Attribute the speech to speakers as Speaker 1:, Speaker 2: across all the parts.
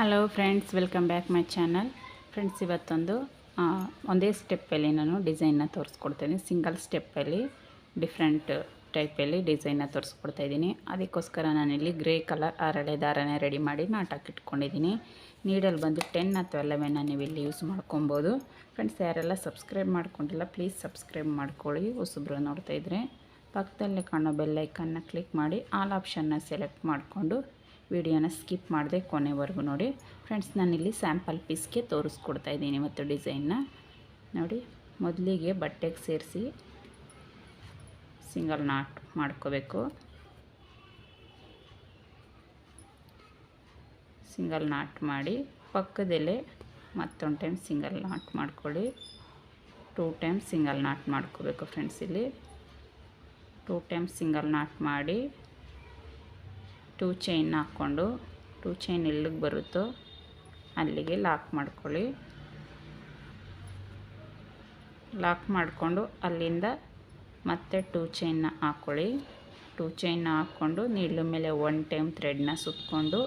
Speaker 1: Hello friends welcome back my channel friends ಇವತ್ತೊಂದು ಒಂದೇ ಸ್ಟೆಪ್ಪಲ್ಲಿ ನಾನು ಡಿಸೈನ್ನ ತೋರಿಸ್ಕೊಡ್ತೀನಿ. ಸಿಂಗಲ್ ಸ್ಟೆಪ್ಪಲ್ಲಿ ಡಿಫ್ರೆಂಟ್ ಟೈಪಲ್ಲಿ ಡಿಸೈನ್ನ ತೋರಿಸ್ಕೊಡ್ತಾ ಇದ್ದೀನಿ. ಅದಕ್ಕೋಸ್ಕರ ನಾನಿಲ್ಲಿ ಗ್ರೇ ಕಲರ್ ಅರಳೆ ದಾರನೇ ರೆಡಿ ಮಾಡಿ ನಾಟಕ್ಕೆ ಇಟ್ಕೊಂಡಿದ್ದೀನಿ. ನೀಡಲ್ ಬಂದು ಟೆನ್ ಅಥವಾ ಲೆವೆನ್ನ ನೀವು ಇಲ್ಲಿ ಯೂಸ್ ಮಾಡ್ಕೊಬೋದು. ಫ್ರೆಂಡ್ಸ್ ಯಾರೆಲ್ಲ ಸಬ್ಸ್ಕ್ರೈಬ್ ಮಾಡ್ಕೊಂಡಿಲ್ಲ ಪ್ಲೀಸ್ ಸಬ್ಸ್ಕ್ರೈಬ್ ಮಾಡ್ಕೊಳ್ಳಿ. ಹೊಸಬ್ರು ನೋಡ್ತಾಯಿದ್ರೆ ಪಕ್ಕದಲ್ಲೇ ಕಾಣೋ ಬೆಲ್ಲೈಕನ್ನ ಕ್ಲಿಕ್ ಮಾಡಿ ಆಲ್ ಆಪ್ಷನ್ನ ಸೆಲೆಕ್ಟ್ ಮಾಡಿಕೊಂಡು ವಿಡಿಯೋನ ಸ್ಕಿಪ್ ಮಾಡಿದೆ ಕೊನೆವರೆಗೂ ನೋಡಿ. ಫ್ರೆಂಡ್ಸ್, ನಾನಿಲ್ಲಿ ಸ್ಯಾಂಪಲ್ ಪೀಸ್ಗೆ ತೋರಿಸ್ಕೊಡ್ತಾ ಇದ್ದೀನಿ ಮತ್ತು ಡಿಸೈನ್ನ. ನೋಡಿ, ಮೊದಲಿಗೆ ಬಟ್ಟೆಗೆ ಸೇರಿಸಿ ಸಿಂಗಲ್ ನಾಟ್ ಮಾಡ್ಕೋಬೇಕು. ಸಿಂಗಲ್ ನಾಟ್ ಮಾಡಿ ಪಕ್ಕದಲ್ಲೇ ಮತ್ತೊಂದು ಟೈಮ್ ಸಿಂಗಲ್ ನಾಟ್ ಮಾಡ್ಕೊಳ್ಳಿ. ಟೂ ಟೈಮ್ ಸಿಂಗಲ್ ನಾಟ್ ಮಾಡ್ಕೋಬೇಕು ಫ್ರೆಂಡ್ಸ್ ಇಲ್ಲಿ. ಟೂ ಟೈಮ್ ಸಿಂಗಲ್ ನಾಟ್ ಮಾಡಿ ಟೂ ಚೈನ್ ಹಾಕ್ಕೊಂಡು, ಟೂ ಚೈನ್ ಎಲ್ಲಿಗೆ ಬರುತ್ತೋ ಅಲ್ಲಿಗೆ ಲಾಕ್ ಮಾಡ್ಕೊಳ್ಳಿ. ಲಾಕ್ ಮಾಡಿಕೊಂಡು ಅಲ್ಲಿಂದ ಮತ್ತೆ ಟೂ ಚೈನ್ನ ಹಾಕ್ಕೊಳ್ಳಿ ಟೂ ಚೈನ್ನ ಹಾಕ್ಕೊಂಡು ನೀಡ್ಲು ಮೇಲೆ ಒನ್ ಟೈಮ್ ಥ್ರೆಡ್ನ ಸುತ್ತಕೊಂಡು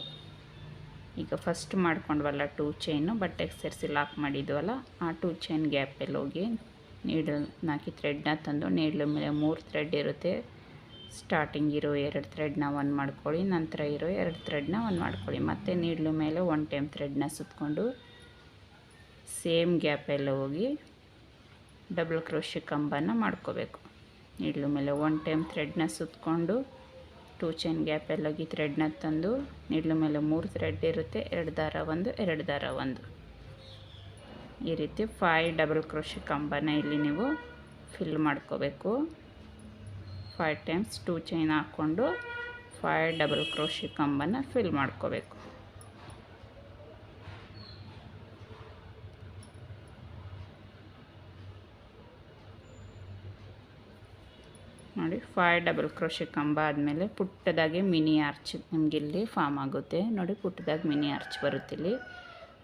Speaker 1: ಈಗ ಫಸ್ಟ್ ಮಾಡ್ಕೊಂಡ್ವಲ್ಲ ಟೂ ಚೈನು ಬಟ್ಟೆಗೆ ಸೇರಿಸಿ ಲಾಕ್ ಮಾಡಿದ್ವಲ್ಲ, ಆ ಟೂ ಚೈನ್ ಗ್ಯಾಪಲ್ಲಿ ಹೋಗಿ? ನೀಡಲ್ ಹಾಕಿ ಥ್ರೆಡ್ನ ತಂದು ನೀಡ್ಲು ಮೇಲೆ ಮೂರು ಥ್ರೆಡ್ ಇರುತ್ತೆ. ಸ್ಟಾರ್ಟಿಂಗ್ ಇರೋ ಎರಡು ಥ್ರೆಡ್ನ ಒನ್ ಮಾಡ್ಕೊಳ್ಳಿ, ನಂತರ ಇರೋ ಎರಡು ಥ್ರೆಡ್ನ ಒನ್ ಮಾಡ್ಕೊಳ್ಳಿ. ಮತ್ತು ನೀಡ್ಲು ಮೇಲೆ ಒನ್ ಟೈಮ್ ಥ್ರೆಡ್ನ ಸುತ್ತಕೊಂಡು ಸೇಮ್ ಗ್ಯಾಪೆಲ್ಲ ಹೋಗಿ ಡಬಲ್ ಕ್ರೋಶಿ ಕಂಬನ ಮಾಡ್ಕೋಬೇಕು. ನೀಡ್ಲು ಮೇಲೆ ಒನ್ ಟೈಮ್ ಥ್ರೆಡ್ನ ಸುತ್ತಕೊಂಡು ಟೂ ಚೈನ್ ಗ್ಯಾಪಲ್ಲಿ ಹೋಗಿ ಥ್ರೆಡ್ನ ತಂದು ನೀಡ್ಲು ಮೇಲೆ ಮೂರು ಥ್ರೆಡ್ ಇರುತ್ತೆ, ಎರಡು ದಾರ ಒಂದು, ಎರಡು ದಾರ ಒಂದು. ಈ ರೀತಿ ಫೈ ಡಬಲ್ ಕ್ರೋಶಿ ಕಂಬನ ಇಲ್ಲಿ ನೀವು ಫಿಲ್ ಮಾಡ್ಕೋಬೇಕು. ಫೈವ್ ಟೈಮ್ಸ್ ಟೂ ಚೈನ್ ಹಾಕ್ಕೊಂಡು ಫೈವ್ ಡಬಲ್ ಕ್ರೋಶಿ ಕಂಬನ್ನು ಫಿಲ್ ಮಾಡ್ಕೋಬೇಕು. ನೋಡಿ ಫೈವ್ ಡಬಲ್ ಕ್ರೋಶಿ ಕಂಬ ಆದಮೇಲೆ ಪುಟ್ಟದಾಗೆ ಮಿನಿ ಆರ್ಚ್ ನಿಮ್ಗೆ ಇಲ್ಲಿ ಫಾರ್ಮ್ ಆಗುತ್ತೆ. ನೋಡಿ, ಪುಟ್ಟದಾಗಿ ಮಿನಿ ಆರ್ಚ್ ಬರುತ್ತೆ ಇಲ್ಲಿ.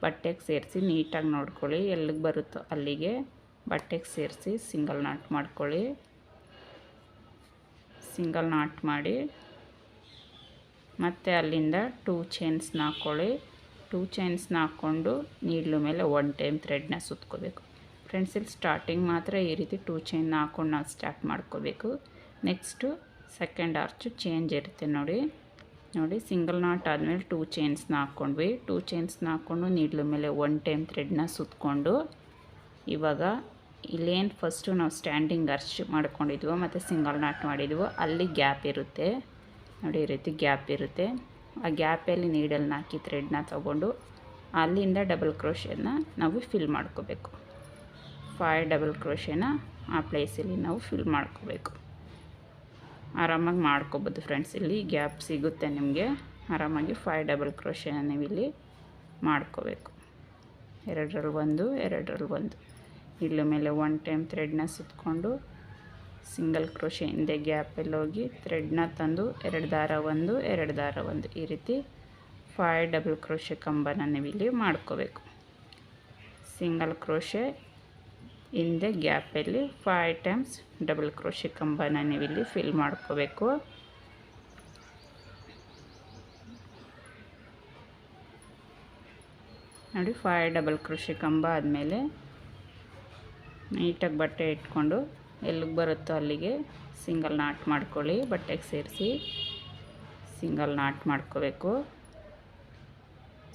Speaker 1: ಬಟ್ಟೆಗೆ ಸೇರಿಸಿ ನೀಟಾಗಿ ನೋಡ್ಕೊಳ್ಳಿ, ಎಲ್ಲಿಗೆ ಬರುತ್ತೋ ಅಲ್ಲಿಗೆ ಬಟ್ಟೆಗೆ ಸೇರಿಸಿ ಸಿಂಗಲ್ ನಾಟ್ ಮಾಡ್ಕೊಳ್ಳಿ. ಸಿಂಗಲ್ ನಾಟ್ ಮಾಡಿ. ಮತ್ತು ಅಲ್ಲಿಂದ ಟೂ ಚೈನ್ಸ್ನ ಹಾಕ್ಕೊಳ್ಳಿ ಟೂ ಚೈನ್ಸ್ನ ಹಾಕ್ಕೊಂಡು ನೀಡ್ಲು ಮೇಲೆ ಒನ್ ಟೈಮ್ ಥ್ರೆಡ್ನ ಸುತ್ಕೋಬೇಕು. ಫ್ರೆಂಡ್ಸ್ ಇಲ್ಲಿ ಸ್ಟಾರ್ಟಿಂಗ್ ಮಾತ್ರ ಈ ರೀತಿ ಟೂ ಚೈನ್ನ ಹಾಕ್ಕೊಂಡು ನಾವು ಸ್ಟಾರ್ಟ್ ಮಾಡ್ಕೋಬೇಕು. ನೆಕ್ಸ್ಟು ಸೆಕೆಂಡ್ ಆರ್ಚು ಚೇಂಜ್ ಇರುತ್ತೆ ನೋಡಿ. ನೋಡಿ ಸಿಂಗಲ್ ನಾಟ್ ಆದಮೇಲೆ ಟೂ ಚೈನ್ಸ್ನ ಹಾಕ್ಕೊಂಡ್ವಿ ಟೂ ಚೈನ್ಸ್ನ ಹಾಕ್ಕೊಂಡು ನೀಡ್ಲು ಮೇಲೆ ಒನ್ ಟೈಮ್ ಥ್ರೆಡ್ನ ಸುತ್ಕೊಂಡು ಇವಾಗ ಇಲ್ಲೇನು ಫಸ್ಟು ನಾವು ಸ್ಟ್ಯಾಂಡಿಂಗ್ ಅರ್ಚ್ ಮಾಡ್ಕೊಂಡಿದ್ವೋ ಮತ್ತು ಸಿಂಗಲ್ ನಾಟ್ ಮಾಡಿದ್ವು ಅಲ್ಲಿ ಗ್ಯಾಪ್ ಇರುತ್ತೆ. ನೋಡಿ ಈ ರೀತಿ ಗ್ಯಾಪ್ ಇರುತ್ತೆ. ಆ ಗ್ಯಾಪಲ್ಲಿ ನೀಡಲ್ನ ಹಾಕಿ ಥ್ರೆಡ್ನ ತಗೊಂಡು ಅಲ್ಲಿಂದ ಡಬಲ್ ಕ್ರೋಶೆನ ನಾವು ಫಿಲ್ ಮಾಡ್ಕೋಬೇಕು. ಫೈವ್ ಡಬಲ್ ಕ್ರೋಶೆನ ಆ ಪ್ಲೇಸಲ್ಲಿ ನಾವು ಫಿಲ್ ಮಾಡ್ಕೋಬೇಕು. ಆರಾಮಾಗಿ ಮಾಡ್ಕೋಬೋದು ಫ್ರೆಂಡ್ಸ್ ಇಲ್ಲಿ ಗ್ಯಾಪ್ ಸಿಗುತ್ತೆ ನಿಮಗೆ. ಆರಾಮಾಗಿ ಫೈವ್ ಡಬಲ್ ಕ್ರೋಶೆನ ನೀವು ಇಲ್ಲಿ ಮಾಡ್ಕೋಬೇಕು. ಎರಡರಲ್ಲಿ ಒಂದು ಎರಡರಲ್ಲಿ ಒಂದು. ಇಲ್ಲೂ ಮೇಲೆ ಒನ್ ಟೈಮ್ ಥ್ರೆಡ್ನ ಸುತ್ತಕೊಂಡು ಸಿಂಗಲ್ ಕ್ರೋಶೆ ಹಿಂದೆ ಗ್ಯಾಪಲ್ಲಿ ಹೋಗಿ ಥ್ರೆಡ್ನ ತಂದು ಎರಡು ದಾರ ಒಂದು, ಎರಡು ದಾರ ಒಂದು ಈ ರೀತಿ ಫೈವ್ ಡಬಲ್ ಕ್ರೋಶೆ ಕಂಬನ ನೀವಿಲ್ಲಿ ಮಾಡ್ಕೋಬೇಕು. ಸಿಂಗಲ್ ಕ್ರೋಶೆ ಹಿಂದೆ ಗ್ಯಾಪಲ್ಲಿ ಫೈವ್ ಟೈಮ್ಸ್ ಡಬಲ್ ಕ್ರೋಶೆ ಕಂಬನ ನೀವಿಲ್ಲಿ ಫಿಲ್ ಮಾಡ್ಕೋಬೇಕು. ನೋಡಿ ಫೈವ್ ಡಬಲ್ ಕ್ರೋಶೆ ಕಂಬ ಆದಮೇಲೆ ನೀಟಾಗಿ ಬಟ್ಟೆ ಇಟ್ಕೊಂಡು ಎಲ್ಲಿಗೆ ಬರುತ್ತೋ ಅಲ್ಲಿಗೆ ಸಿಂಗಲ್ ನಾಟ್ ಮಾಡ್ಕೊಳ್ಳಿ, ಬಟ್ಟೆಗೆ ಸೇರಿಸಿ ಸಿಂಗಲ್ ನಾಟ್ ಮಾಡ್ಕೋಬೇಕು.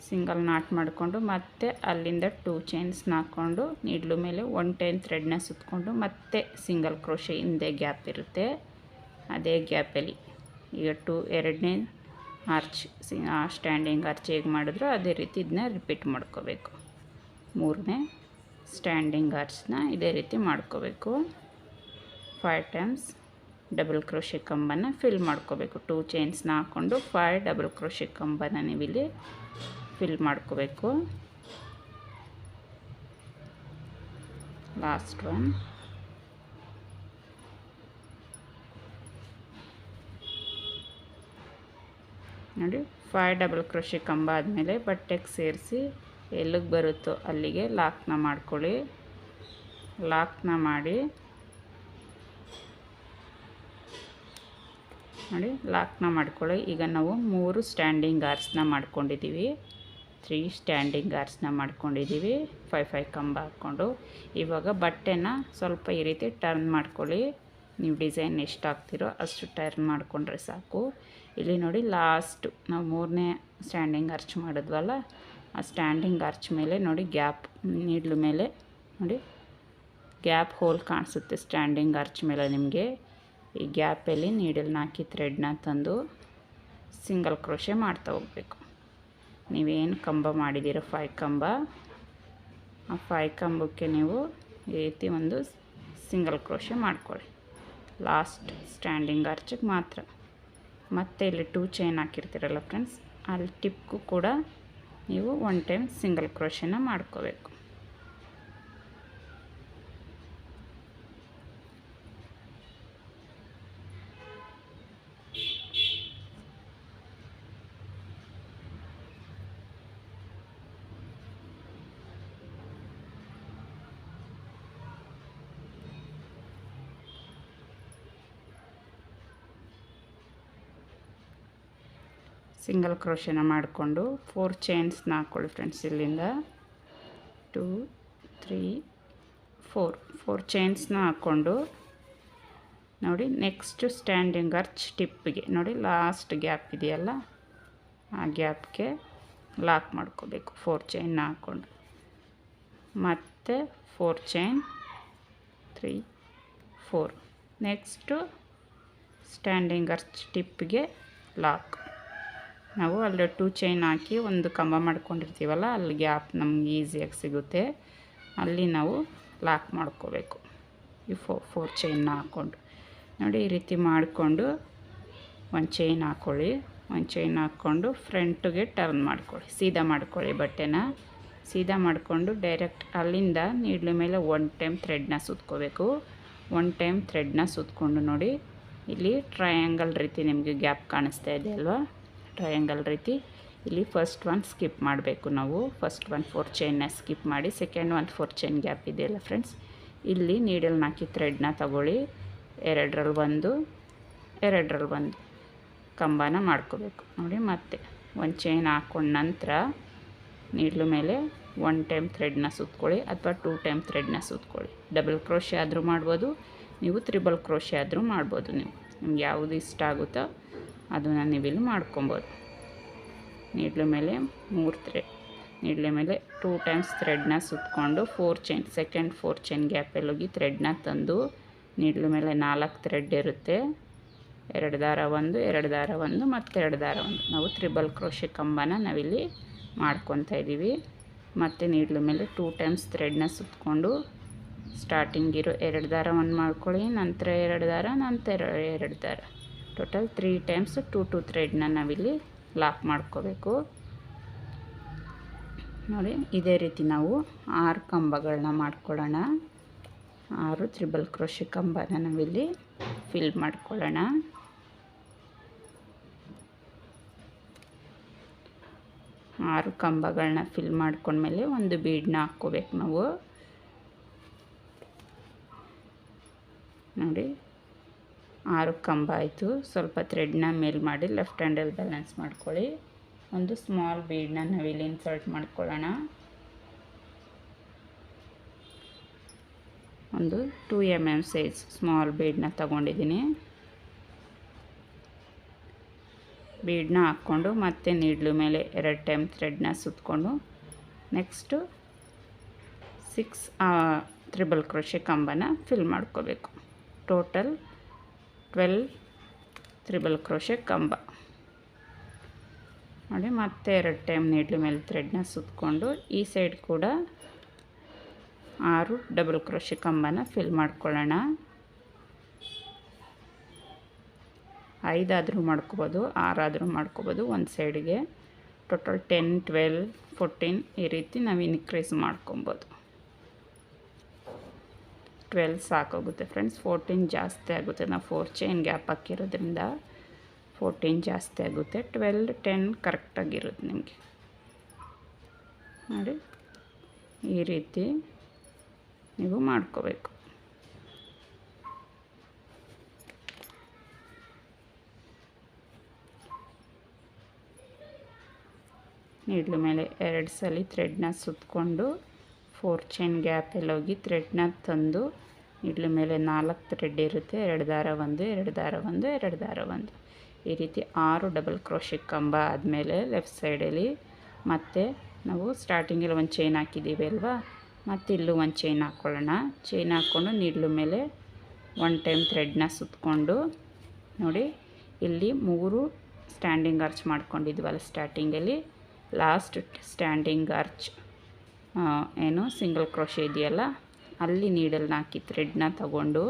Speaker 1: ಸಿಂಗಲ್ ನಾಟ್ ಮಾಡಿಕೊಂಡು ಮತ್ತೆ ಅಲ್ಲಿಂದ ಟೂ ಚೈನ್ಸ್ನ ಹಾಕ್ಕೊಂಡು ನೀಡ್ಲು ಮೇಲೆ ಒನ್ ಟೈನ್ ಥ್ರೆಡ್ನ ಸುತ್ತಕೊಂಡು ಮತ್ತೆ ಸಿಂಗಲ್ ಕ್ರೋಶೆ ಹಿಂದೆ ಗ್ಯಾಪ್ ಇರುತ್ತೆ. ಅದೇ ಗ್ಯಾಪಲ್ಲಿ ಈಗ ಟೂ ಎರಡನೇ ಆರ್ಚ್ ಸ್ಟ್ಯಾಂಡಿಂಗ್ ಆರ್ಚ್ ಹೇಗೆ ಮಾಡಿದ್ರು ಅದೇ ರೀತಿ ಇದನ್ನ ರಿಪೀಟ್ ಮಾಡ್ಕೋಬೇಕು. ಮೂರನೇ ಸ್ಟ್ಯಾಂಡಿಂಗ್ ಆರ್ಚ್ನ ಇದೇ ರೀತಿ ಮಾಡ್ಕೋಬೇಕು. ಫೈವ್ ಟೈಮ್ಸ್ ಡಬಲ್ ಕ್ರೋಶೆ ಕಂಬನ ಫಿಲ್ ಮಾಡ್ಕೋಬೇಕು. ಟೂ ಚೈನ್ಸ್ನ ಹಾಕ್ಕೊಂಡು ಫೈವ್ ಡಬಲ್ ಕ್ರೋಶೆ ಕಂಬನ ನೀವಿಲ್ಲಿ ಫಿಲ್ ಮಾಡ್ಕೋಬೇಕು. ಲಾಸ್ಟ್ ಒನ್ ನೋಡಿ ಫೈವ್ ಡಬಲ್ ಕ್ರೋಶೆ ಕಂಬ ಆದಮೇಲೆ ಬಟ್ಟೆಗೆ ಸೇರಿಸಿ ಎಲ್ಲಿಗೆ ಬರುತ್ತೋ ಅಲ್ಲಿಗೆ ಲಾಕ್ನ ಮಾಡ್ಕೊಳ್ಳಿ. ಲಾಕ್ನ ಮಾಡಿ, ನೋಡಿ, ಲಾಕ್ನ ಮಾಡ್ಕೊಳ್ಳಿ. ಈಗ ನಾವು ಮೂರು ಸ್ಟ್ಯಾಂಡಿಂಗ್ ಆರ್ಸ್ನ ಮಾಡ್ಕೊಂಡಿದ್ದೀವಿ. ತ್ರೀ ಸ್ಟ್ಯಾಂಡಿಂಗ್ ಆರ್ಸ್ನ ಮಾಡ್ಕೊಂಡಿದ್ದೀವಿ. ಫೈವ್ ಫೈವ್ ಕಂಬ ಹಾಕ್ಕೊಂಡು. ಇವಾಗ ಬಟ್ಟೆನ ಸ್ವಲ್ಪ ಈ ರೀತಿ ಟರ್ನ್ ಮಾಡ್ಕೊಳ್ಳಿ. ನೀವು ಡಿಸೈನ್ ಎಷ್ಟು ಹಾಕ್ತಿರೋ ಅಷ್ಟು ಟರ್ನ್ ಮಾಡಿಕೊಂಡ್ರೆ ಸಾಕು. ಇಲ್ಲಿ ನೋಡಿ ಲಾಸ್ಟು ನಾವು ಮೂರನೇ ಸ್ಟ್ಯಾಂಡಿಂಗ್ ಅರ್ಚ್ ಮಾಡಿದ್ವಲ್ಲ ಆ ಸ್ಟ್ಯಾಂಡಿಂಗ್ ಅರ್ಚ್ ಮೇಲೆ ನೋಡಿ ಗ್ಯಾಪ್ ನೀಡ್ಲು ಮೇಲೆ ನೋಡಿ ಗ್ಯಾಪ್ ಹೋಲ್ ಕಾಣಿಸುತ್ತೆ ಸ್ಟ್ಯಾಂಡಿಂಗ್ ಅರ್ಚ್ ಮೇಲೆ ನಿಮಗೆ. ಈ ಗ್ಯಾಪಲ್ಲಿ ನೀಡಲ್ನ ಹಾಕಿ ಥ್ರೆಡ್ನ ತಂದು ಸಿಂಗಲ್ ಕ್ರೋಶೆ ಮಾಡ್ತಾ ಹೋಗಬೇಕು. ನೀವೇನು ಕಂಬ ಮಾಡಿದ್ದೀರೋ ಫೈ ಕಂಬ, ಆ ಫೈ ಕಂಬಕ್ಕೆ ನೀವು ಈ ರೀತಿ ಒಂದು ಸಿಂಗಲ್ ಕ್ರೋಶೆ ಮಾಡ್ಕೊಳ್ಳಿ. ಲಾಸ್ಟ್ ಸ್ಟ್ಯಾಂಡಿಂಗ್ ಅರ್ಚಿಗೆ ಮಾತ್ರ. ಮತ್ತೆ ಇಲ್ಲಿ ಟೂ ಚೈನ್ ಹಾಕಿರ್ತೀರಲ್ಲ ಫ್ರೆಂಡ್ಸ್ ಅಲ್ಲಿ ಟಿಪ್ಗೂ ಕೂಡ ನೀವು ಒನ್ ಟೈಮ್ ಸಿಂಗಲ್ ಕ್ರೋಶನ ಮಾಡ್ಕೋಬೇಕು. ಸಿಂಗಲ್ ಕ್ರೋಶನ ಮಾಡಿಕೊಂಡು ಫೋರ್ ಚೈನ್ಸ್ನ ಹಾಕ್ಕೊಳ್ಳಿ ಫ್ರೆಂಡ್ಸ್ ಇಲ್ಲಿಂದ. ಟೂ ತ್ರೀ ಫೋರ್ ಫೋರ್ ಚೈನ್ಸ್ನ ಹಾಕ್ಕೊಂಡು ನೋಡಿ ನೆಕ್ಸ್ಟು ಸ್ಟ್ಯಾಂಡಿಂಗ್ ಅರ್ಚ್ ಟಿಪ್ಪಿಗೆ ನೋಡಿ ಲಾಸ್ಟ್ ಗ್ಯಾಪ್ ಇದೆಯಲ್ಲ? ಆ ಗ್ಯಾಪ್ಗೆ ಲಾಕ್ ಮಾಡ್ಕೋಬೇಕು. ಫೋರ್ ಚೈನ್ನ ಹಾಕ್ಕೊಂಡು. ಮತ್ತು four chain three four next standing arch ಟಿಪ್ಪಿಗೆ lock ನಾವು ಅಲ್ಲಿ ಟೂ ಚೈನ್ ಹಾಕಿ ಒಂದು ಕಂಬ ಮಾಡ್ಕೊಂಡಿರ್ತೀವಲ್ಲ, ಅಲ್ಲಿ ಗ್ಯಾಪ್ ನಮ್ಗೆ ಈಸಿಯಾಗಿ ಸಿಗುತ್ತೆ. ಅಲ್ಲಿ ನಾವು ಲಾಕ್ ಮಾಡ್ಕೋಬೇಕು. ಈ ಫೋ ಫೋರ್ ಚೈನ್ನ ಹಾಕ್ಕೊಂಡು. ನೋಡಿ, ಈ ರೀತಿ ಮಾಡಿಕೊಂಡು ಒಂದು ಚೈನ್ ಹಾಕ್ಕೊಳ್ಳಿ ಒಂದು ಚೈನ್ ಹಾಕ್ಕೊಂಡು ಫ್ರಂಟಿಗೆ ಟರ್ನ್ ಮಾಡ್ಕೊಳ್ಳಿ. ಸೀದಾ ಮಾಡ್ಕೊಳ್ಳಿ ಬಟ್ಟೆನ. ಸೀದಾ ಮಾಡಿಕೊಂಡು ಡೈರೆಕ್ಟ್ ಅಲ್ಲಿಂದ ನೀಡ್ಲ ಮೇಲೆ ಒನ್ ಟೈಮ್ ಥ್ರೆಡ್ನ ಸುತ್ಕೋಬೇಕು. ಒನ್ ಟೈಮ್ ಥ್ರೆಡ್ನ ಸುತ್ಕೊಂಡು ನೋಡಿ, ಇಲ್ಲಿ ಟ್ರಯಾಂಗಲ್ ರೀತಿ ನಿಮಗೆ ಗ್ಯಾಪ್ ಕಾಣಿಸ್ತಾ ಇದೆ ಅಲ್ವಾ? ಟ್ರಯಾಂಗಲ್ ರೀತಿ ಇಲ್ಲಿ ಫಸ್ಟ್ ಒನ್ ಸ್ಕಿಪ್ ಮಾಡಬೇಕು ನಾವು. ಫಸ್ಟ್ ಒನ್ ಫೋರ್ ಚೈನ್ನ ಸ್ಕಿಪ್ ಮಾಡಿ second one four chain gap ಇದೆಯಲ್ಲ ಫ್ರೆಂಡ್ಸ್ ಇಲ್ಲಿ ನೀಡಲ್ನ ಹಾಕಿ ಥ್ರೆಡ್ನ ತಗೊಳ್ಳಿ. ಎರಡರಲ್ಲಿ ಒಂದು ಎರಡರಲ್ಲಿ ಒಂದು ಕಂಬನ ಮಾಡ್ಕೋಬೇಕು. ನೋಡಿ ಮತ್ತೆ ಒಂದು ಚೈನ್ ಹಾಕ್ಕೊಂಡ ನಂತರ ನೀಡ್ಲು ಮೇಲೆ ಒನ್ ಟೈಮ್ ಥ್ರೆಡ್ನ ಸುತ್ಕೊಳ್ಳಿ ಅಥವಾ ಟೂ ಟೈಮ್ ಥ್ರೆಡ್ನ ಸುತ್ಕೊಳ್ಳಿ. ಡಬಲ್ ಕ್ರೋಶೆ ಆದರೂ ಮಾಡ್ಬೋದು, ನೀವು ತ್ರಿಬಲ್ ಕ್ರೋಶೆ ಆದರೂ ಮಾಡ್ಬೋದು ನೀವು. ನಿಮ್ಗೆ ಯಾವುದು ಇಷ್ಟ ಆಗುತ್ತೋ ಅದನ್ನು ನೀವಿಲ್ಲಿ ಮಾಡ್ಕೊಬೋದು. ನೀಡ್ಲ ಮೇಲೆ ಮೂರು ಥ್ರೆಡ್ ನೀಡ್ಲ ಮೇಲೆ ಟೂ ಟೈಮ್ಸ್ ಥ್ರೆಡ್ನ ಸುತ್ತಕೊಂಡು four chain second four chain ಗ್ಯಾಪಲ್ಲಿ ಹೋಗಿ ಥ್ರೆಡ್ನ ತಂದು ನೀಡ್ಲ ಮೇಲೆ ನಾಲ್ಕು ಥ್ರೆಡ್ ಇರುತ್ತೆ. ಎರಡು ದಾರ ಒಂದು, ಎರಡು ದಾರ ಒಂದು ಮತ್ತು ಎರಡು ದಾರ ಒಂದು. ನಾವು ತ್ರಿಬಲ್ ಕ್ರೋಶೆ ಕಂಬನ ನಾವಿಲ್ಲಿ ಮಾಡ್ಕೊತಾ ಇದ್ದೀವಿ ಮತ್ತು ನೀಡ್ಲ ಮೇಲೆ ಟೂ ಟೈಮ್ಸ್ ಥ್ರೆಡ್ನ ಸುತ್ತಕೊಂಡು ಸ್ಟಾರ್ಟಿಂಗ್ ಇರೋ ಎರಡು ದಾರ ಒಂದು ಮಾಡ್ಕೊಳ್ಳಿ, ನಂತರ ಎರಡು ದಾರ, ನಂತರ ಎರಡು ದಾರ. Total three times two two ಥ್ರೆಡ್ನ ನಾವಿಲ್ಲಿ ಲಾಕ್ ಮಾಡ್ಕೋಬೇಕು. ನೋಡಿ, ಇದೇ ರೀತಿ ನಾವು ಆರು ಕಂಬಗಳನ್ನ ಮಾಡ್ಕೊಳ್ಳೋಣ. ಆರು ತ್ರಿಬಲ್ ಕ್ರೋಶಿ ಕಂಬನ ನಾವಿಲ್ಲಿ ಫಿಲ್ ಮಾಡ್ಕೊಳ್ಳೋಣ. ಆರು ಕಂಬಗಳನ್ನ ಫಿಲ್ ಮಾಡ್ಕೊಂಡ್ಮೇಲೆ ಒಂದು ಬೀಡನ್ನ ಹಾಕ್ಕೋಬೇಕು ನಾವು. ನೋಡಿ ಆರು ಕಂಬ ಆಯಿತು ಸ್ವಲ್ಪ ಥ್ರೆಡ್ನ ಮೇಲ್ ಮಾಡಿ ಲೆಫ್ಟ್ ಹ್ಯಾಂಡಲ್ಲಿ ಬ್ಯಾಲೆನ್ಸ್ ಮಾಡ್ಕೊಳ್ಳಿ. ಒಂದು ಸ್ಮಾಲ್ ಬೀಡನ್ನ ನಾವಿಲ್ಲಿ ಇನ್ಸರ್ಟ್ ಮಾಡ್ಕೊಳ್ಳೋಣ. ಒಂದು two M M size small ಬೀಡನ್ನ ತಗೊಂಡಿದ್ದೀನಿ. ಬೀಡನ್ನ ಹಾಕ್ಕೊಂಡು ಮತ್ತೆ ನೀಡ್ಲು ಮೇಲೆ ಎರಡು ಟೈಮ್ ಥ್ರೆಡ್ನ ಸುತ್ತಕೊಂಡು ನೆಕ್ಸ್ಟು ಸಿಕ್ಸ್ ತ್ರಿಬಲ್ ಕ್ರೋಶೆ ಕಂಬನ ಫಿಲ್ ಮಾಡ್ಕೋಬೇಕು. ಟೋಟಲ್ ಟ್ವೆಲ್ ತ್ರಿಬಲ್ ಕ್ರೋಶೆ ಕಂಬ. ನೋಡಿ, ಮತ್ತೆ ಎರಡು ಟೈಮ್ ನೀಡ್ಲಿ ಮೇಲೆ ಥ್ರೆಡ್ನ ಸುತ್ತಕೊಂಡು ಈ ಸೈಡ್ ಕೂಡ ಆರು ಡಬಲ್ ಕ್ರೋಶೆ ಕಂಬನ ಫಿಲ್ ಮಾಡ್ಕೊಳ್ಳೋಣ. ಐದಾದರೂ ಮಾಡ್ಕೋಬೋದು, ಆರಾದರೂ ಮಾಡ್ಕೋಬೋದು ಒಂದು ಸೈಡ್ಗೆ ಟೋಟಲ್ ಟೆನ್ ಟ್ವೆಲ್ ಫೋರ್ಟೀನ್ ಈ ರೀತಿ ನಾವು ಇನ್ಕ್ರೀಸ್ ಮಾಡ್ಕೊಬೋದು. ಟ್ವೆಲ್ ಸಾಕಾಗುತ್ತೆ ಫ್ರೆಂಡ್ಸ್ ಫೋರ್ಟೀನ್ ಜಾಸ್ತಿ ಆಗುತ್ತೆ. ನಾವು ಫೋರ್ ಚೈನ್ ಗ್ಯಾಪ್ ಹಾಕಿರೋದ್ರಿಂದ ಫೋರ್ಟೀನ್ ಜಾಸ್ತಿ ಆಗುತ್ತೆ. ಟ್ವೆಲ್ ಟೆನ್ ಕರೆಕ್ಟಾಗಿರುತ್ತೆ ನಿಮಗೆ. ನೋಡಿ, ಈ ರೀತಿ ನೀವು ಮಾಡ್ಕೋಬೇಕು. ನೀಡ್ಲು ಮೇಲೆ ಎರಡು ಸಲ ಥ್ರೆಡ್ನ ಸುತ್ತಕೊಂಡು ಫೋರ್ ಚೈನ್ ಗ್ಯಾಪಲ್ಲಿ ಹೋಗಿ ಥ್ರೆಡ್ನ ತಂದು, ಇಡ್ಲ ಮೇಲೆ ನಾಲ್ಕು ಥ್ರೆಡ್ ಇರುತ್ತೆ. ಎರಡು ದಾರ ಒಂದು, ಎರಡು ದಾರ ಒಂದು, ಎರಡು ದಾರ ಒಂದು. ಈ ರೀತಿ ಆರು ಡಬಲ್ ಕ್ರೋಶಿ ಕಂಬ ಆದಮೇಲೆ ಲೆಫ್ಟ್ ಸೈಡಲ್ಲಿ ಮತ್ತು ನಾವು ಸ್ಟಾರ್ಟಿಂಗಲ್ಲಿ ಒಂದು ಚೈನ್ ಹಾಕಿದ್ದೀವಿ ಅಲ್ವಾ? ಮತ್ತು ಇಲ್ಲೂ ಒಂದು ಚೈನ್ ಹಾಕ್ಕೊಳ್ಳೋಣ ಚೈನ್ ಹಾಕ್ಕೊಂಡು ನೀಡ್ಲು ಮೇಲೆ ಒನ್ ಟೈಮ್ ಥ್ರೆಡ್ನ ಸುತ್ತಕೊಂಡು ನೋಡಿ, ಇಲ್ಲಿ ಮೂರು ಸ್ಟ್ಯಾಂಡಿಂಗ್ ಅರ್ಚ್ ಮಾಡ್ಕೊಂಡಿದ್ವಲ್ಲ ಸ್ಟಾರ್ಟಿಂಗಲ್ಲಿ ಲಾಸ್ಟ್ ಸ್ಟ್ಯಾಂಡಿಂಗ್ ಆರ್ಚ್ ಏನು ಸಿಂಗಲ್ ಕ್ರೋಶೆ ಇದೆಯಲ್ಲ, ಅಲ್ಲಿ ನೀಡಲ್ನ ಹಾಕಿ ಥ್ರೆಡ್ನ ತಗೊಂಡು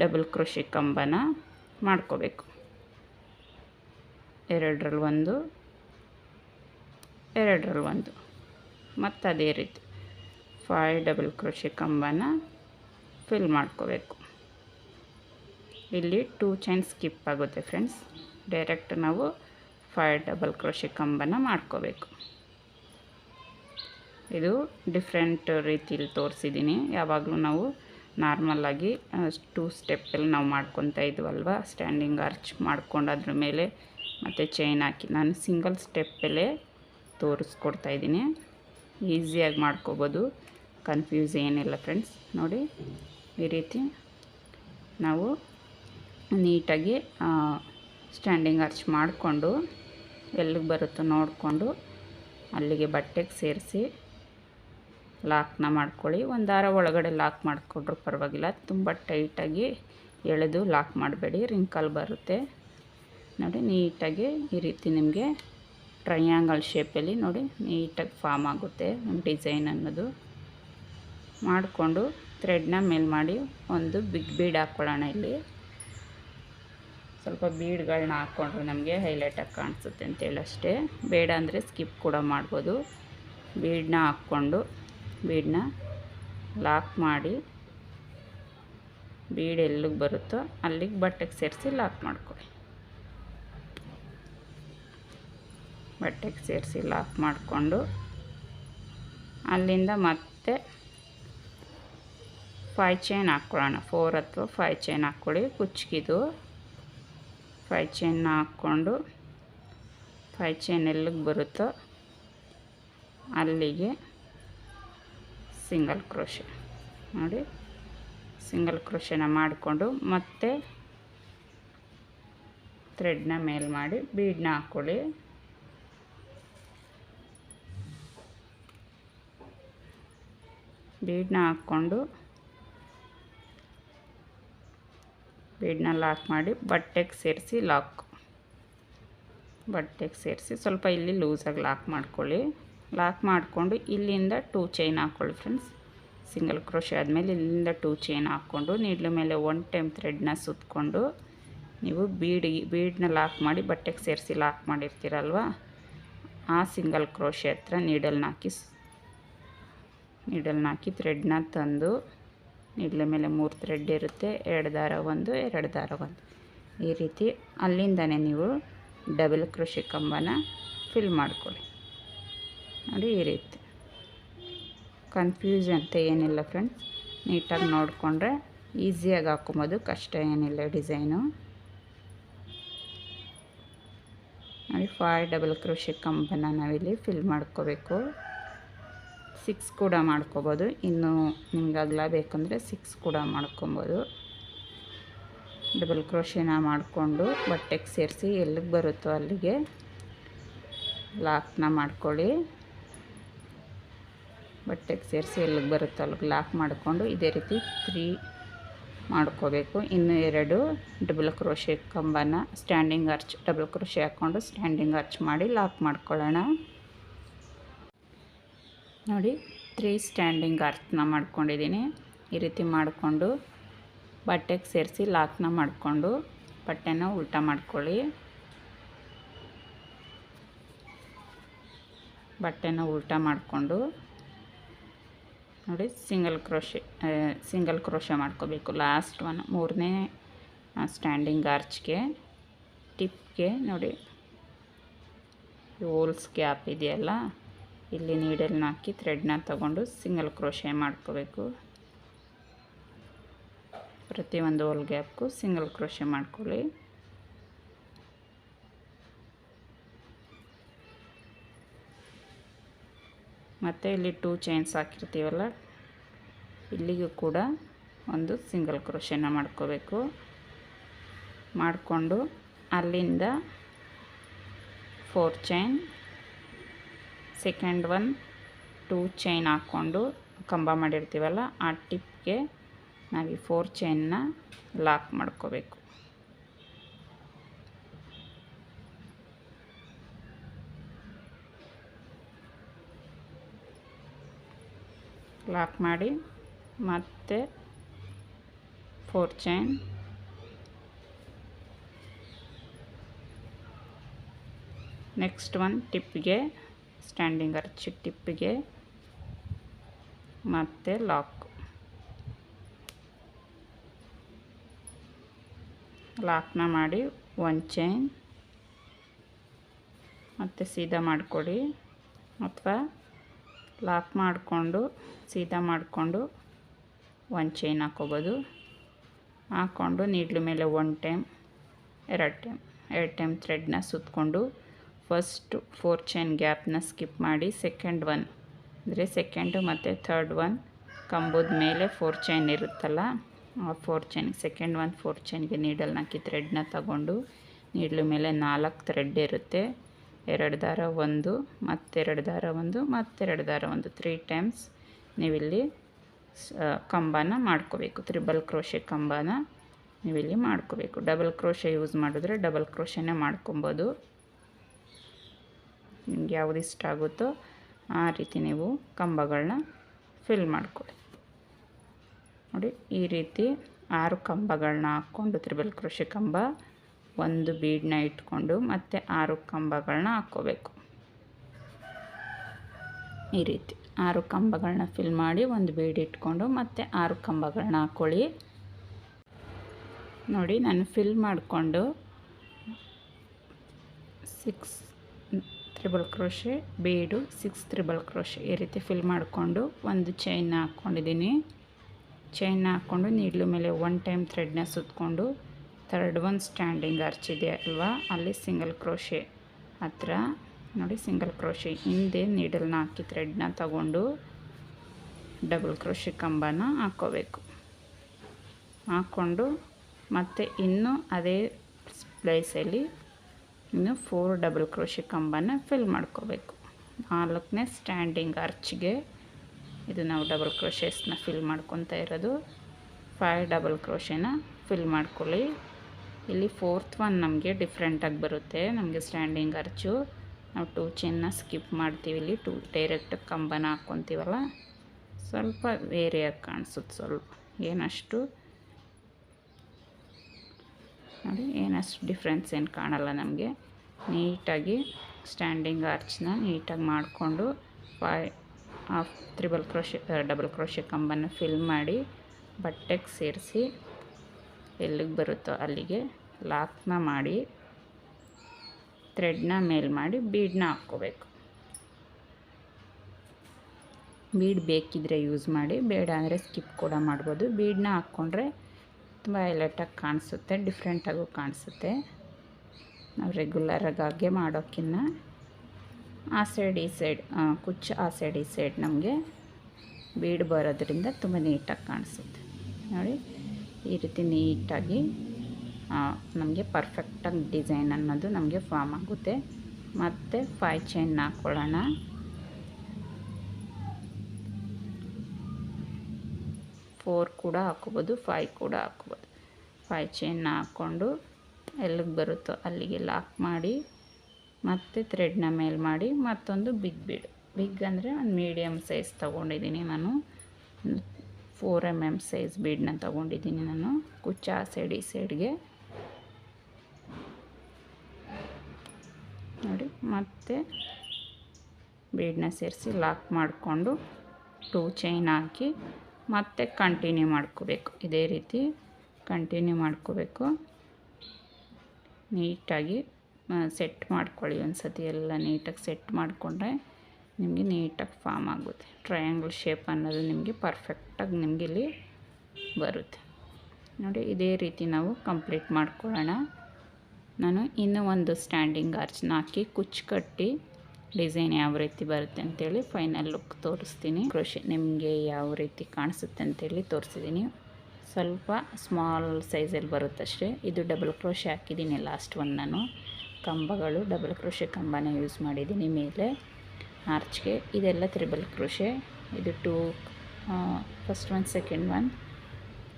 Speaker 1: ಡಬಲ್ ಕ್ರೋಶೆ ಕಂಬನ ಮಾಡ್ಕೋಬೇಕು. ಎರಡರಲ್ಲಿ ಒಂದು ಎರಡರಲ್ಲಿ ಒಂದು. ಮತ್ತು ಅದೇ ರೀತಿ ಫೈ ಡಬಲ್ ಕ್ರೋಶೆ ಕಂಬನ ಫಿಲ್ ಮಾಡ್ಕೋಬೇಕು. ಇಲ್ಲಿ ಟೂ ಚೈನ್ ಸ್ಕಿಪ್ ಆಗುತ್ತೆ ಫ್ರೆಂಡ್ಸ್ ಡೈರೆಕ್ಟ್ ನಾವು ಫೈ ಡಬಲ್ ಕ್ರೋಶೆ ಕಂಬನ ಮಾಡ್ಕೋಬೇಕು. ಇದು ಡಿಫ್ರೆಂಟ್ ರೀತಿಯಲ್ಲಿ ತೋರಿಸಿದ್ದೀನಿ ಯಾವಾಗಲೂ ನಾವು ನಾರ್ಮಲ್ಲಾಗಿ ಟೂ ಸ್ಟೆಪ್ಪಲ್ಲಿ ನಾವು ಮಾಡ್ಕೊತಾ ಇದ್ವಲ್ವ? ಸ್ಟ್ಯಾಂಡಿಂಗ್ ಆರ್ಚ್ ಮಾಡ್ಕೊಂಡು ಅದ್ರ ಮೇಲೆ ಮತ್ತು ಚೈನ್ ಹಾಕಿ ನಾನು ಸಿಂಗಲ್ ಸ್ಟೆಪ್ಪಲ್ಲೇ ತೋರಿಸ್ಕೊಡ್ತಾ ಇದ್ದೀನಿ. ಈಸಿಯಾಗಿ ಮಾಡ್ಕೋಬೋದು. ಕನ್ಫ್ಯೂಸ್ ಏನಿಲ್ಲ ಫ್ರೆಂಡ್ಸ್ ನೋಡಿ, ಈ ರೀತಿ ನಾವು ನೀಟಾಗಿ ಸ್ಟ್ಯಾಂಡಿಂಗ್ ಆರ್ಚ್ ಮಾಡಿಕೊಂಡು ಎಲ್ಲಿಗೆ ಬರುತ್ತೋ ನೋಡಿಕೊಂಡು ಅಲ್ಲಿಗೆ ಬಟ್ಟೆಗೆ ಸೇರಿಸಿ ಲಾಕ್ನ ಮಾಡ್ಕೊಳ್ಳಿ. ಒಂದು ದಾರ ಒಳಗಡೆ ಲಾಕ್ ಮಾಡಿಕೊಂಡ್ರೂ ಪರವಾಗಿಲ್ಲ. ತುಂಬ ಟೈಟಾಗಿ ಎಳೆದು ಲಾಕ್ ಮಾಡಬೇಡಿ. ರಿಂಕಲ್ ಬರುತ್ತೆ. ನೋಡಿ, ನೀಟಾಗಿ ಈ ರೀತಿ ನಿಮಗೆ ಟ್ರಯಾಂಗಲ್ ಶೇಪಲ್ಲಿ ನೋಡಿ ನೀಟಾಗಿ ಫಾರ್ಮ್ ಆಗುತ್ತೆ ಡಿಸೈನ್ ಅನ್ನೋದು. ಮಾಡಿಕೊಂಡು ಥ್ರೆಡ್ನ ಮೇಲ್ ಮಾಡಿ ಒಂದು ಬಿಗ್ ಬೀಡ್ ಹಾಕ್ಕೊಳ್ಳೋಣ ಇಲ್ಲಿ. ಸ್ವಲ್ಪ ಬೀಡ್ಗಳನ್ನ ಹಾಕ್ಕೊಂಡ್ರೆ ನಮಗೆ ಹೈಲೈಟಾಗಿ ಕಾಣಿಸುತ್ತೆ ಅಂತೇಳಿ ಅಷ್ಟೇ. ಬೇಡ ಅಂದರೆ ಸ್ಕಿಪ್ ಕೂಡ ಮಾಡ್ಬೋದು. ಬೀಡನ್ನ ಹಾಕ್ಕೊಂಡು ಬೀಡನ್ನ ಲಾಕ್ ಮಾಡಿ ಬೀಡ್ ಎಲ್ಲಿಗೆ ಬರುತ್ತೋ ಅಲ್ಲಿಗೆ ಬಟ್ಟೆಗೆ ಸೇರಿಸಿ ಲಾಕ್ ಮಾಡ್ಕೊಳ್ಳಿ. ಬಟ್ಟೆಗೆ ಸೇರಿಸಿ ಲಾಕ್ ಮಾಡಿಕೊಂಡು ಅಲ್ಲಿಂದ ಮತ್ತೆ ಫೈ ಚೈನ್ ಹಾಕ್ಕೊಳ್ಳೋಣ. ಫೋರ್ ಅಥವಾ ಫೈ ಚೈನ್ ಹಾಕ್ಕೊಳ್ಳಿ. ಕುಚ್ಕಿದು ಫೈ ಚೈನ್ನ ಹಾಕ್ಕೊಂಡು ಫೈ ಚೈನ್ ಎಲ್ಲಿಗೆ ಬರುತ್ತೋ ಅಲ್ಲಿಗೆ ಸಿಂಗಲ್ ಕ್ರೋಶೆ. ನೋಡಿ, ಸಿಂಗಲ್ ಕ್ರೋಶೆನ ಮಾಡಿಕೊಂಡು ಮತ್ತೆ ಥ್ರೆಡ್ನ ಮೇಲ್ ಮಾಡಿ ಬೀಡನ್ನ ಹಾಕ್ಕೊಳ್ಳಿ ಬೀಡನ್ನ ಹಾಕ್ಕೊಂಡು ಬೀಡನ್ನ ಲಾಕ್ ಮಾಡಿ ಬಟ್ಟೆಗೆ ಸೇರಿಸಿ ಲಾಕ್. ಬಟ್ಟೆಗೆ ಸೇರಿಸಿ ಸ್ವಲ್ಪ ಇಲ್ಲಿ ಲೂಸಾಗಿ ಲಾಕ್ ಮಾಡ್ಕೊಳ್ಳಿ. ಲಾಕ್ ಮಾಡಿಕೊಂಡು ಇಲ್ಲಿಂದ ಟೂ ಚೈನ್ ಹಾಕ್ಕೊಳ್ಳಿ ಫ್ರೆಂಡ್ಸ್. ಸಿಂಗಲ್ ಕ್ರೋಶೆ ಆದಮೇಲೆ ಇಲ್ಲಿಂದ ಟೂ ಚೈನ್ ಹಾಕ್ಕೊಂಡು ನೀಡ್ಲು ಮೇಲೆ ಒನ್ ಟೈಮ್ ಥ್ರೆಡ್ನ ಸುತ್ತಕೊಂಡು ನೀವು ಬೀಡ್ ಬೀಡನ್ನ ಲಾಕ್ ಮಾಡಿ ಬಟ್ಟೆಗೆ ಸೇರಿಸಿ ಲಾಕ್ ಮಾಡಿರ್ತೀರಲ್ವ? ಆ ಸಿಂಗಲ್ ಕ್ರೋಶೆ ಹತ್ರ ನೀಡಲ್ನ ಹಾಕಿ ನೀಡಲ್ನ ಹಾಕಿ ಥ್ರೆಡ್ನ ತಂದು ನೀಡ್ಲ ಮೇಲೆ ಮೂರು ಥ್ರೆಡ್ ಇರುತ್ತೆ. ಎರಡು ದಾರ ಒಂದು, ಎರಡು ದಾರ ಒಂದು. ಈ ರೀತಿ ಅಲ್ಲಿಂದನೇ ನೀವು ಡಬಲ್ ಕೃಷಿ ಕಂಬನ ಫಿಲ್ ಮಾಡ್ಕೊಳ್ಳಿ. ನೋಡಿ ಈ ರೀತಿ. ಕನ್ಫ್ಯೂಸ್ ಅಂತ ಏನಿಲ್ಲ ಫ್ರೆಂಡ್ಸ್ ನೀಟಾಗಿ ನೋಡಿಕೊಂಡ್ರೆ ಈಸಿಯಾಗಿ ಹಾಕೊಬೋದು. ಕಷ್ಟ ಏನಿಲ್ಲ ಡಿಸೈನು ನೋಡಿ ಫೈ ಡಬಲ್ ಕೃಷಿ ಕಂಬನ ನಾವಿಲ್ಲಿ ಫಿಲ್ ಮಾಡ್ಕೋಬೇಕು. ಸಿಕ್ಸ್ ಕೂಡ ಮಾಡ್ಕೋಬೋದು. ಇನ್ನು ನಿಮ್ಗೆ ಅಗಲ ಬೇಕಂದರೆ ಸಿಕ್ಸ್ ಕೂಡ ಮಾಡ್ಕೊಬೋದು. ಡಬಲ್ ಕ್ರೋಶಿನ ಮಾಡಿಕೊಂಡು ಬಟ್ಟೆಗೆ ಸೇರಿಸಿ ಎಲ್ಲಿಗೆ ಬರುತ್ತೋ ಅಲ್ಲಿಗೆ ಲಾಕ್ನ ಮಾಡ್ಕೊಳ್ಳಿ. ಬಟ್ಟೆಗೆ ಸೇರಿಸಿ ಎಲ್ಲಿಗೆ ಬರುತ್ತೋ ಅಲ್ಲಿಗೆ ಲಾಕ್ ಮಾಡಿಕೊಂಡು ಇದೇ ರೀತಿ ತ್ರೀ ಮಾಡ್ಕೋಬೇಕು. ಇನ್ನು ಎರಡು ಡಬಲ್ ಕ್ರೋಶೆ ಕಂಬನ ಸ್ಟ್ಯಾಂಡಿಂಗ್ ಅರ್ಚ್ ಡಬಲ್ ಕ್ರೋಶೆ ಹಾಕ್ಕೊಂಡು ಸ್ಟ್ಯಾಂಡಿಂಗ್ ಅರ್ಚ್ ಮಾಡಿ ಲಾಕ್ ಮಾಡ್ಕೊಳ್ಳೋಣ. ನೋಡಿ, ತ್ರೀ ಸ್ಟ್ಯಾಂಡಿಂಗ್ ಅರ್ಚ್ನ ಮಾಡ್ಕೊಂಡಿದ್ದೀನಿ. ಈ ರೀತಿ ಮಾಡಿಕೊಂಡು ಬಟ್ಟೆಗೆ ಸೇರಿಸಿ ಲಾಕ್ನ ಮಾಡಿಕೊಂಡು ಬಟ್ಟೆನ ಉಲ್ಟಾ ಮಾಡ್ಕೊಳ್ಳಿ. ಬಟ್ಟೆನ ಉಲ್ಟಾ ಮಾಡಿಕೊಂಡು ನೋಡಿ ಸಿಂಗಲ್ ಕ್ರೋಶೆ ಸಿಂಗಲ್ ಕ್ರೋಶೆ ಮಾಡ್ಕೋಬೇಕು. ಲಾಸ್ಟ್ ಒನ್ ಮೂರನೇ ಸ್ಟ್ಯಾಂಡಿಂಗ್ ಆರ್ಚ್ಗೆ ಟಿಪ್ಗೆ ನೋಡಿ. ಹೋಲ್ಸ್ ಗ್ಯಾಪ್ ಇದೆಯಲ್ಲ, ಇಲ್ಲಿ ನೀಡಲ್ನ ಹಾಕಿ ಥ್ರೆಡ್ನ ತಗೊಂಡು ಸಿಂಗಲ್ ಕ್ರೋಶೆ ಮಾಡ್ಕೋಬೇಕು. ಪ್ರತಿಯೊಂದು ಹೋಲ್ ಗ್ಯಾಪ್ಗೂ ಸಿಂಗಲ್ ಕ್ರೋಶೆ ಮಾಡ್ಕೊಳ್ಳಿ. ಮತ್ತು ಇಲ್ಲಿ ಟೂ ಚೈನ್ಸ್ ಹಾಕಿರ್ತೀವಲ್ಲ, ಇಲ್ಲಿಗೂ ಕೂಡ ಒಂದು ಸಿಂಗಲ್ ಕ್ರೋಶನ ಮಾಡ್ಕೋಬೇಕು. ಮಾಡಿಕೊಂಡು ಅಲ್ಲಿಂದ four chain second one two chain ಹಾಕ್ಕೊಂಡು ಕಂಬ ಮಾಡಿರ್ತೀವಲ್ಲ, ಆ ಟಿಪ್ಗೆ ನಾವು ಈ ಫೋರ್ ಚೈನ್ನ ಲಾಕ್ ಮಾಡ್ಕೋಬೇಕು. ಲಾಕ್ ಮಾಡಿ, ಮತ್ತೆ ಫೋರ್ ಚೈನ್ ನೆಕ್ಸ್ಟ್ ಒನ್ ಟಿಪ್ಪಿಗೆ ಸ್ಟ್ಯಾಂಡಿಂಗ್ ಅರ್ಚಿ ಟಿಪ್ಪಿಗೆ ಮತ್ತು ಲಾಕ್ ಲಾಕ್ನ ಮಾಡಿ ಒನ್ ಚೈನ್ ಮತ್ತು ಸೀದಾ ಮಾಡಿಕೊಡಿ. ಅಥವಾ ಲಾಕ್ ಮಾಡಿಕೊಂಡು, ಸೀದಾ ಮಾಡಿಕೊಂಡು ಒಂದು ಚೈನ್ ಹಾಕ್ಕೋಬೋದು ಹಾಕ್ಕೊಂಡು ನೀಡ್ಲು ಮೇಲೆ ಒನ್ ಟೈಮ್, ಎರಡು ಟೈಮ್ ಎರಡು ಟೈಮ್ ಥ್ರೆಡ್ನ ಸುತ್ತಕೊಂಡು ಫಸ್ಟು ಫೋರ್ ಚೈನ್ ಗ್ಯಾಪ್ನ ಸ್ಕಿಪ್ ಮಾಡಿ ಸೆಕೆಂಡ್ ಒನ್ ಅಂದರೆ ಸೆಕೆಂಡು ಮತ್ತು ಥರ್ಡ್ ಒನ್ ಕಂಬದ ಮೇಲೆ ಫೋರ್ ಚೈನ್ ಇರುತ್ತಲ್ಲ, ಆ four chain second one four ಚೈನ್ಗೆ ನೀಡಲ್ನ ಹಾಕಿ ಥ್ರೆಡ್ನ ತಗೊಂಡು ನೀಡ್ಲು ಮೇಲೆ ನಾಲ್ಕು ಥ್ರೆಡ್ ಇರುತ್ತೆ. ಎರಡು ದಾರ ಒಂದು, ಮತ್ತೆರಡು ದಾರ ಒಂದು, ಮತ್ತೆರಡು ದಾರ ಒಂದು. ತ್ರೀ ಟೈಮ್ಸ್ ನೀವಿಲ್ಲಿ ಕಂಬನ ಮಾಡ್ಕೋಬೇಕು. ತ್ರಿಬಲ್ ಕ್ರೋಶೆ ಕಂಬನ ನೀವಿಲ್ಲಿ ಮಾಡ್ಕೋಬೇಕು. ಡಬಲ್ ಕ್ರೋಶೆ ಯೂಸ್ ಮಾಡಿದ್ರೆ ಡಬಲ್ ಕ್ರೋಶೆನೇ ಮಾಡ್ಕೊಬೋದು. ನಿಮ್ಗೆ ಯಾವುದು ಇಷ್ಟ ಆಗುತ್ತೋ ಆ ರೀತಿ ನೀವು ಕಂಬಗಳನ್ನ ಫಿಲ್ ಮಾಡ್ಕೊಳ್ಳಿ. ನೋಡಿ, ಈ ರೀತಿ ಆರು ಕಂಬಗಳನ್ನ ಹಾಕ್ಕೊಂಡು ತ್ರಿಬಲ್ ಕ್ರೋಶೆ ಕಂಬ ಒಂದು ಬೀಡನ್ನ ಇಟ್ಕೊಂಡು ಮತ್ತು ಆರು ಕಂಬಗಳನ್ನ ಹಾಕ್ಕೋಬೇಕು. ಈ ರೀತಿ ಆರು ಕಂಬಗಳನ್ನ ಫಿಲ್ ಮಾಡಿ ಒಂದು ಬೀಡ್ ಇಟ್ಕೊಂಡು ಮತ್ತು ಆರು ಕಂಬಗಳನ್ನ ಹಾಕ್ಕೊಳ್ಳಿ. ನೋಡಿ, ನಾನು ಫಿಲ್ ಮಾಡಿಕೊಂಡು six triple crochet bead six triple crochet ಈ ರೀತಿ ಫಿಲ್ ಮಾಡಿಕೊಂಡು ಒಂದು ಚೈನ್ನ ಹಾಕ್ಕೊಂಡಿದ್ದೀನಿ. ಚೈನ್ನ ಹಾಕ್ಕೊಂಡು ನೀಡ್ಲು ಮೇಲೆ ಒನ್ ಟೈಮ್ ಥ್ರೆಡ್ನ ಸುತ್ತಕೊಂಡು ಥರ್ಡ್ ಒನ್ ಸ್ಟ್ಯಾಂಡಿಂಗ್ ಅರ್ಚ್ ಇದೆ ಅಲ್ವಾ? ಅಲ್ಲಿ ಸಿಂಗಲ್ ಕ್ರೋಶೆ ಹತ್ರ. ನೋಡಿ ಸಿಂಗಲ್ ಕ್ರೋಶೆ. ಹಿಂದೆ ನೀಡಲ್ನ ಹಾಕಿ ಥ್ರೆಡ್ನ ತಗೊಂಡು ಡಬಲ್ ಕ್ರೋಶೆ ಕಂಬನ ಹಾಕ್ಕೋಬೇಕು. ಹಾಕ್ಕೊಂಡು ಮತ್ತು ಇನ್ನೂ ಅದೇ ಪ್ಲೇಸಲ್ಲಿ ಇನ್ನು ಫೋರ್ ಡಬಲ್ ಕ್ರೋಶೆ ಕಂಬನ ಫಿಲ್ ಮಾಡ್ಕೋಬೇಕು. ನಾಲ್ಕನೇ ಸ್ಟ್ಯಾಂಡಿಂಗ್ ಅರ್ಚ್ಗೆ ಇದು ನಾವು ಡಬಲ್ ಕ್ರೋಶೆಸ್ನ ಫಿಲ್ ಮಾಡ್ಕೊತಾ ಇರೋದು. ಫೈವ್ ಡಬಲ್ ಕ್ರೋಶೆನ ಫಿಲ್ ಮಾಡ್ಕೊಳ್ಳಿ. ಇಲ್ಲಿ ಫೋರ್ತ್ ಒನ್ ನಮಗೆ ಡಿಫ್ರೆಂಟಾಗಿ ಬರುತ್ತೆ. ನಮಗೆ ಸ್ಟ್ಯಾಂಡಿಂಗ್ ಅರ್ಚು. ನಾವು ಟೂ ಚೆನ್ನ ಸ್ಕಿಪ್ ಮಾಡ್ತೀವಿ ಇಲ್ಲಿ. ಟೂ ಡೈರೆಕ್ಟ್ ಕಂಬನ ಹಾಕ್ಕೊತೀವಲ್ಲ ಸ್ವಲ್ಪ ವೇರಿಯಾಗಿ ಕಾಣಿಸುತ್ತೆ ಸ್ವಲ್ಪ. ಏನಷ್ಟು? ನೋಡಿ, ಏನಷ್ಟು ಡಿಫ್ರೆನ್ಸ್ ಏನು ಕಾಣಲ್ಲ ನಮಗೆ. ನೀಟಾಗಿ ಸ್ಟ್ಯಾಂಡಿಂಗ್ ಆರ್ಚ್ನ ನೀಟಾಗಿ ಮಾಡಿಕೊಂಡು five half triple crochet double crochet ಕಂಬನ fill ಮಾಡಿ ಬಟ್ಟೆಗೆ ಸೇರಿಸಿ ಎಲ್ಲಿಗೆ ಬರುತ್ತೋ ಅಲ್ಲಿಗೆ ಲಾಕ್ನ ಮಾಡಿ ಥ್ರೆಡ್ನ ಮೇಲ್ ಮಾಡಿ ಬೀಡನ್ನ ಹಾಕ್ಕೋಬೇಕು. ಬೀಡ್ ಬೇಕಿದ್ರೆ ಯೂಸ್ ಮಾಡಿ, ಬೇಡ ಅಂದರೆ ಸ್ಕಿಪ್ ಕೂಡ ಮಾಡ್ಬೋದು. ಬೀಡನ್ನ ಹಾಕ್ಕೊಂಡ್ರೆ ತುಂಬ ಎಲೆಟಾಗಿ ಕಾಣಿಸುತ್ತೆ ಡಿಫ್ರೆಂಟಾಗೂ ಕಾಣಿಸುತ್ತೆ. ನಾವು ರೆಗ್ಯುಲರಾಗಿ ಹಾಗೆ ಮಾಡೋಕ್ಕಿಂತ ಆ ಸೈಡ್ ಈ ಸೈಡ್ ಕುಚ್ಚು ಆ ಸೈಡ್ ಈ ಸೈಡ್ ನಮಗೆ ಬೀಡ್ ಬರೋದ್ರಿಂದ ತುಂಬ ನೀಟಾಗಿ ಕಾಣಿಸುತ್ತೆ. ನೋಡಿ. ಈ ರೀತಿ ನೀಟಾಗಿ ನಮಗೆ ಪರ್ಫೆಕ್ಟಾಗಿ ಡಿಸೈನ್ ಅನ್ನೋದು ನಮಗೆ ಫಾರ್ಮ್ ಆಗುತ್ತೆ. ಮತ್ತು ಫೈ ಚೈನ್ ಹಾಕ್ಕೊಳ್ಳೋಣ ಫೋರ್ ಕೂಡ ಹಾಕ್ಕೋಬೋದು ಫೈ ಕೂಡ ಹಾಕ್ಕೋಬೋದು ಫೈ ಚೈನ್ ಹಾಕ್ಕೊಂಡು ಎಲ್ಲಿಗೆ ಬರುತ್ತೋ ಅಲ್ಲಿಗೆ ಲಾಕ್ ಮಾಡಿ, ಮತ್ತು ಥ್ರೆಡ್ನ ಮೇಲೆ ಮಾಡಿ, ಮತ್ತೊಂದು ಬಿಗ್ ಬಿಡು ಬಿಗ್ ಅಂದರೆ ಒಂದು ಮೀಡಿಯಮ್ ಸೈಜ್ ತೊಗೊಂಡಿದ್ದೀನಿ ನಾನು. ಫೋರ್ ಎಂ ಎಂ ಸೈಜ್ ಬೀಡನ್ನ ತೊಗೊಂಡಿದ್ದೀನಿ ನಾನು. ಕುಚ್ಚ ಆ ಸೈಡ್ ಈ ಸೈಡ್ಗೆ. ನೋಡಿ, ಮತ್ತೆ ಬೀಡನ್ನ ಸೇರಿಸಿ ಲಾಕ್ ಮಾಡಿಕೊಂಡು ಟೂ ಚೈನ್ ಹಾಕಿ ಮತ್ತೆ ಕಂಟಿನ್ಯೂ ಮಾಡ್ಕೋಬೇಕು. ಇದೇ ರೀತಿ ಕಂಟಿನ್ಯೂ ಮಾಡ್ಕೋಬೇಕು. ನೀಟಾಗಿ ಸೆಟ್ ಮಾಡ್ಕೊಳ್ಳಿ ಒಂದು ಸತಿ ಎಲ್ಲ ನೀಟಾಗಿ ಸೆಟ್ ಮಾಡಿಕೊಂಡ್ರೆ ನಿಮಗೆ ನೀಟಾಗಿ ಫಾರ್ಮ್ ಆಗುತ್ತೆ. ಟ್ರಯಾಂಗಲ್ ಶೇಪ್ ಅನ್ನೋದು ನಿಮಗೆ ಪರ್ಫೆಕ್ಟಾಗಿ ನಿಮಗೆ ಇಲ್ಲಿ ಬರುತ್ತೆ. ನೋಡಿ, ಇದೇ ರೀತಿ ನಾವು ಕಂಪ್ಲೀಟ್ ಮಾಡ್ಕೊಳ್ಳೋಣ. ನಾನು ಇನ್ನೂ ಒಂದು ಸ್ಟ್ಯಾಂಡಿಂಗ್ ಆರ್ಚ್ನ ಹಾಕಿ ಕುಚ್ಚು ಕಟ್ಟಿ ಡಿಸೈನ್ ಯಾವ ರೀತಿ ಬರುತ್ತೆ ಅಂತೇಳಿ ಫೈನಲ್ ಲುಕ್ ತೋರಿಸ್ತೀನಿ. ಕೃಷಿ ನಿಮಗೆ ಯಾವ ರೀತಿ ಕಾಣಿಸುತ್ತೆ ಅಂತೇಳಿ ತೋರಿಸಿದ್ದೀನಿ. ಸ್ವಲ್ಪ ಸ್ಮಾಲ್ ಸೈಜಲ್ಲಿ ಬರುತ್ತಷ್ಟೇ. ಇದು ಡಬಲ್ ಕ್ರೋಶೆ ಹಾಕಿದ್ದೀನಿ ಲಾಸ್ಟ್ ಒನ್ ನಾನು. ಕಂಬಗಳು, ಡಬಲ್ ಕ್ರೋಶೆ ಕಂಬನೇ ಯೂಸ್ ಮಾಡಿದ್ದೀನಿ ಮೇಲೆ. ಆರ್ಚ್ಗೆ ಇದೆಲ್ಲ ತ್ರಿಬಲ್ ಕ್ರೋಶೆ. ಇದು two first one, second one,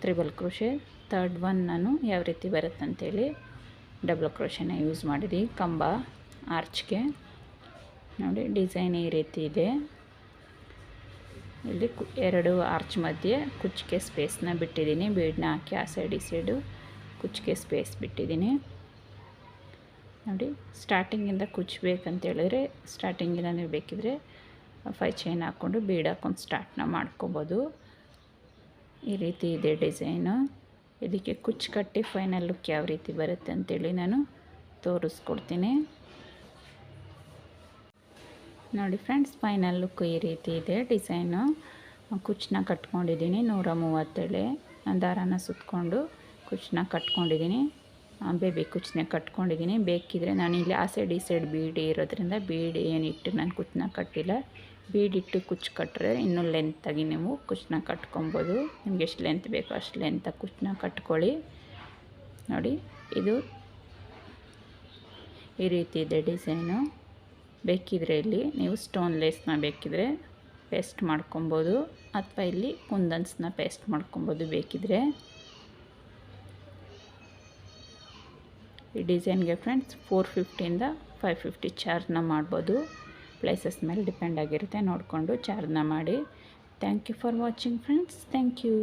Speaker 1: triple crochet. Third one ನಾನು ಯಾವ ರೀತಿ ಬರುತ್ತೆ ಅಂತೇಳಿ ಡಬಲ್ ಕ್ರೋಶೆನ ಯೂಸ್ ಮಾಡಿದ್ವಿ ಕಂಬ ಆರ್ಚ್ಗೆ ನೋಡಿ, ಡಿಸೈನ್ ಈ ರೀತಿ ಇದೆ. ಇಲ್ಲಿ ಎರಡು ಆರ್ಚ್ ಮಧ್ಯೆ ಕುಚ್ಚಿಗೆ ಸ್ಪೇಸ್ನ ಬಿಟ್ಟಿದ್ದೀನಿ ಬೀಡನ್ನ ಹಾಕಿ ಆ ಸೈಡ್ ಈ ಸೈಡು ಕುಚ್ಚಿಗೆ ಸ್ಪೇಸ್ ಬಿಟ್ಟಿದ್ದೀನಿ ನೋಡಿ ಸ್ಟಾರ್ಟಿಂಗಿಂದ ಕುಚ್ಚಬೇಕಂತ ಹೇಳಿದ್ರೆ ಸ್ಟಾರ್ಟಿಂಗಿಂದ ನೀವು ಬೇಕಿದ್ರೆ ಫೈ ಚೈನ್ ಹಾಕ್ಕೊಂಡು ಬೀಡ್ ಹಾಕ್ಕೊಂಡು ಸ್ಟಾರ್ಟ್ನ ಮಾಡ್ಕೊಬೋದು. ಈ ರೀತಿ ಇದೆ ಡಿಸೈನು ಇದಕ್ಕೆ ಕುಚ್ಚು ಕಟ್ಟಿ ಫೈನಲ್ ಲುಕ್ ಯಾವ ರೀತಿ ಬರುತ್ತೆ ಅಂತೇಳಿ ನಾನು ತೋರಿಸ್ಕೊಡ್ತೀನಿ. ನೋಡಿ ಫ್ರೆಂಡ್ಸ್ ಫೈನಲ್ ಲುಕ್ ಈ ರೀತಿ ಇದೆ ಡಿಸೈನು ಕುಚ್ಚನ್ನ ಕಟ್ಕೊಂಡಿದ್ದೀನಿ, ನೂರ ಮೂವತ್ತೇಳೆ. ದಾರಾನ ಸುತ್ತಕೊಂಡು ಕುಚ್ಚನ್ನ ಕಟ್ಕೊಂಡಿದ್ದೀನಿ. ಬೇಬಿ ಕುಚ್ಚನ್ನ ಕಟ್ಕೊಂಡಿದ್ದೀನಿ. ಬೇಕಿದ್ರೆ ನಾನು ಇಲ್ಲಿ ಆ ಸೈಡ್ ಈ ಸೈಡ್ ಬೀಡಿ ಇರೋದ್ರಿಂದ ಬೀಡಿ ಏನಿಟ್ಟು ನಾನು ಕುಚ್ಚನ್ನ ಕಟ್ಟಿಲ್ಲ. ಬೀಡಿಟ್ಟು ಕುಚ್ಚು ಕಟ್ಟರೆ ಇನ್ನೂ ಲೆಂತಾಗಿ ನೀವು ಕುಚ್ಚನ್ನ ಕಟ್ಕೊಬೋದು. ನಿಮ್ಗೆ ಎಷ್ಟು ಲೆಂತ್ ಬೇಕೋ ಅಷ್ಟು ಲೆಂತಾಗಿ ಕುಚ್ಚನ್ನ ಕಟ್ಕೊಳ್ಳಿ. ನೋಡಿ, ಇದು ಈ ರೀತಿ ಇದೆ ಡಿಸೈನು. ಬೇಕಿದ್ರೆ ಇಲ್ಲಿ ನೀವು ಸ್ಟೋನ್ ಲೇಸ್ನ ಬೇಕಿದ್ರೆ ಪೇಸ್ಟ್ ಮಾಡ್ಕೊಬೋದು. ಅಥವಾ ಇಲ್ಲಿ ಕುಂದನ್ಸ್ನ ಪೇಸ್ಟ್ ಮಾಡ್ಕೊಬೋದು ಬೇಕಿದ್ರೆ. ಈ ಡಿಸೈನ್ಗೆ ಫ್ರೆಂಡ್ಸ್ ಫೋರ್ ಫಿಫ್ಟಿಯಿಂದ ಫೈವ್ ಫಿಫ್ಟಿ ಚಾರ್ಜ್ನ ಮಾಡ್ಬೋದು. ಪ್ಲೇಸಸ್ ಮೇಲೆ ಡಿಪೆಂಡ್ ಆಗಿರುತ್ತೆ. ನೋಡಿಕೊಂಡು ಚಾರ್ಜ್ನ ಮಾಡಿ. Thank you for watching friends thank you